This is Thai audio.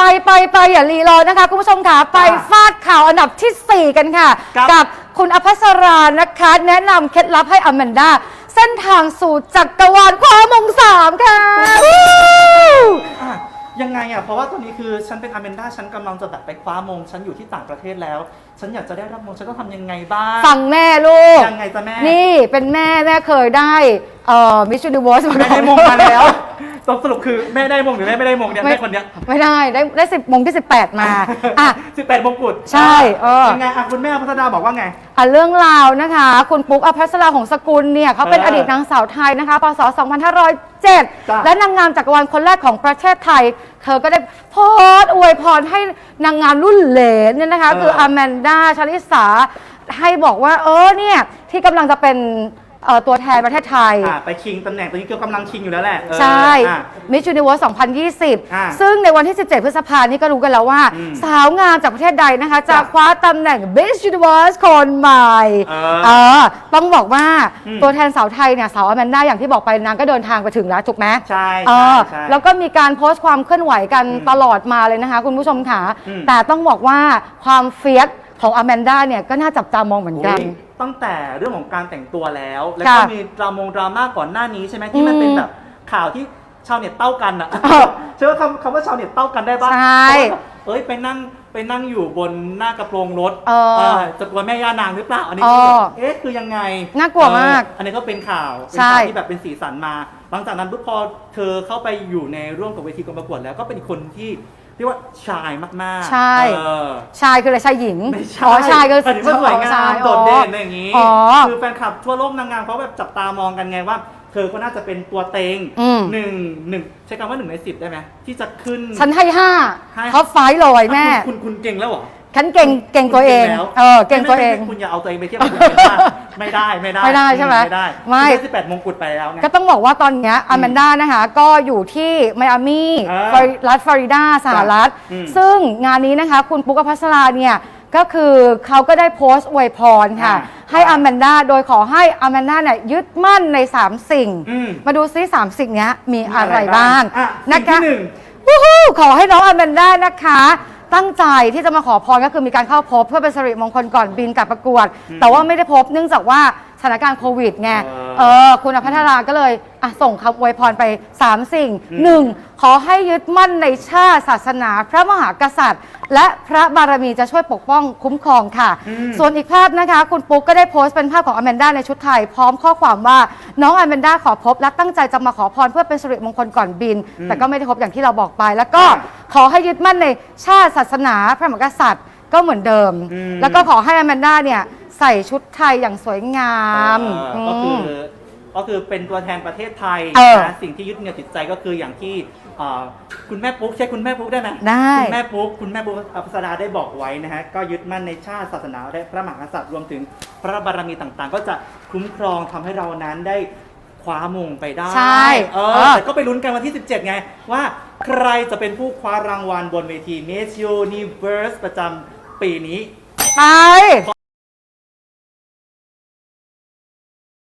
ไปไปไปอย่ารีรอนะคะ คุณผู้ชมค่ะไปฟาดข่าวอันดับทีสี่ 4 กันค่ะ ครับ กับคุณอภัสรานะคะ แนะนำเคล็ดลับให้อแมนดาเส้นทางสู่จักรวาลความมงสามค่ะวู้อะยังไงอะ เพราะว่าตอนนี้คือฉันเป็นอเมนด้าฉันกำลังจะแบบไปคว้ามง ฉันอยู่ที่ต่างประเทศแล้ว ฉันอยากจะได้รับมง ฉันต้องทำยังไงบ้างฟังแม่ลูก ยังไงจ้ะแม่ นี่เป็นแม่แม่เคยได้เอ่อมิส s ูนิเวิร์สมาแม่ก่อน ได้มงมาแล้วต สรุปคือแม่ได้มงหรือแม่ไม่ได้มงเนี่ยไม่แม่คนเนี้ยไม่ได้ได้ได้สิบมงที่ 18 มาอะ สิบแปดมงกุฎใช่เออ ยังไงอะคุณแม่พัฒนาบอกว่าไง อะเรื่องราวนะคะ คุณปุ๊กอภัสราของสกุลเนี่ยเขาเป็นเอออดีตนางสาวไทยนะคะพศจ้ะ 2507 และนางงามจักรวาลคนแรกของประเทศไทย เธอก็ได้โพสต์อวยพรให้นางงามรุ่นเหลนเนี่ยนะคะเออคืออแมนดาชาลิสาให้บอกว่าเออเนี่ยที่กำลังจะเป็น เอ่อตัวแทนประเทศไทย อะไปชิงตำแหน่งตอนนี้ก็กำลังชิงอยู่แล้วแหละเออใช่ อะ มิจูนิเวิร์สอ่า2020 ซึ่งในวันที่ 17 พฤษภาคมนี้ก็รู้กันแล้วว่า อืมสาวงามจากประเทศใดนะคะ จะจ้ะคว้าตำแหน่ง Miss Universe คนใหม่เออเออต้องบอกว่าอืม ตัวแทนสาวไทยเนี่ย สาวอแมนด้าอย่างที่บอกไปนางก็เดินทางไปถึงแล้วถูกไหม ใช่เอใช่อใช่ แล้วก็มีการโพสต์ความเคลื่อนไหวกันอืมตลอดมาเลยนะคะ คุณผู้ชมค่ะ อืมแต่ต้องบอกว่าความเฟียส ของอแมนด้าเนี่ยก็น่าจับตามองเหมือนกันโอ้ยตั้งแต่เรื่องของการแต่งตัวแล้ว แล้วค่ะก็มีดรามงดราม่าก่อนหน้านี้ใช่ไหมที่มันอืมเป็นแบบข่าวที่ชาวเน็ตเต้ากันอะเออใช่ว่าคำคำว่าชาวเน็ตเต้ากันได้ปะใช่เพราะว่าเอ้ยไปนั่งไปนั่งอยู่บนหน้ากระโปรงรถเออเออจะกลัวแม่ย่านางหรือเปล่าอันนี้เออคือแบบเอ๊ะคือยังไงน่ากลัวมากเอออันนี้ก็เป็นข่าวเป็นใช่ข่าวที่แบบเป็นสีสันมา หลังจากนั้นปุ๊บพอเธอเข้าไปอยู่ในร่วมกับเวทีการประกวดแล้วก็เป็นอีกคนที่ เรียกว่าชายมากๆใช่ เออชายคืออะไรชายหญิงไม่ใช่อ๋อชายก็หมายถึงว่าสวยงาชมโดดเด่นอะไรอย่างนี้ อ๋อ คือแฟนคลับทั่วโลกนางงามเขาแบบจับตามองกันไงว่า เธอก็น่าจะเป็นตัวเต็งอืม หนึ่งหนึ่งใช้คำว่าหนึ่งในสิบได้ไหมที่จะขึ้น ฉันให้ห้าให้ ท็อปไฟว์เลยแม่อะคุณคุณคุณเก่งแล้วเหรอ ฉันเก่งเก่งตัวเองคุณก่แล้วเออเก่งตัวเอง ไม่ไม่ไม่คุณอย่าเอาตัวเองไปเทียบกับคนอื่นนะไม่ได้ไม่ได้ไม่ได้ใช่ไหมไม่ได้ไม่สิบแปดมงกุฎไปแล้วไง ก็ต้องบอกว่าตอนเนี้อแมนด้านะคะ ก็อยู่ที่ไมอามี่เออฟลอริรัฐฟลอริดาสหรัฐ อืมซึ่งงานนี้นะคะ คุณปุ๊กอภัสราเนี่ย ก็คือเขาก็ได้โพสต์อวยพรค่ะ อ่าให้อแมนด้าโดยขอให้อแมนด้าเนี่ยยึดมั่นใน 3 สิ่ง อืม มาดูซิสามสิ่งเนี้ยมีอะไรบ้างอะนะสิ่งคะ ที่หนึ่ง วู้ฮู้ขอให้น้องอแมนด้านะคะ ตั้งใจที่จะมาขอพรก็คือมีการเข้าพบเพื่อเป็นสิริมงคลก่อนบินกลับประกวดอืมแต่ว่าไม่ได้พบเนื่องจากว่าสถานการณ์โควิดไง เออเออคุณอภัทราก็เลยอะส่งคำอวยพรไป 3 สิ่งอืม 1. ขอให้ยึดมั่นในชาติศาสนา พระมหากษัตริย์ และพระบารมีจะช่วยปกป้องคุ้มครองค่ะอืมส่วนอีกภาพนะคะ คุณปุ๊กก็ได้โพสต์เป็นภาพของอแมนด้าในชุดไทย พร้อมข้อความว่า น้องอแมนด้าขอพบ และตั้งใจจะมาขอพรเพื่อเป็นสิริมงคลก่อนบินอืมแต่ก็ไม่ได้พบอย่างที่เราบอกไป แล้วก็อ่าขอให้ยึดมั่นในชาติศาสนาพระมหากษัตริย์ก็เหมือนเดิมอืมแล้วก็ขอให้อแมนด้าเนี่ยใส่ชุดไทยอย่างสวยงามเออก็คือมก็คือเป็นตัวแทนประเทศไทยเออนะสิ่งที่ยึดเหนี่ยวจิตใจก็คืออย่างที่เอ่อคุณแม่ปุ๊กใช่คุณแม่ปุ๊กได้ไหมได้คุณแม่ปุ๊กคุณแม่ปุ๊กอัปสราได้บอกไว้นะฮะก็ยึดมั่นในชาติศาสนาและพระมหากษัตริย์รวมถึง พระบารมีต่างๆ ก็จะคุ้มครองทำให้เรานั้นได้คว้ามงไปได้ใช่เอเอออ แต่ก็ไปลุ้นกันวันที่ 17 ไง ว่าใครจะเป็นผู้คว้ารางวัลบนเวที Miss Universe ประจำปีนี้ ไป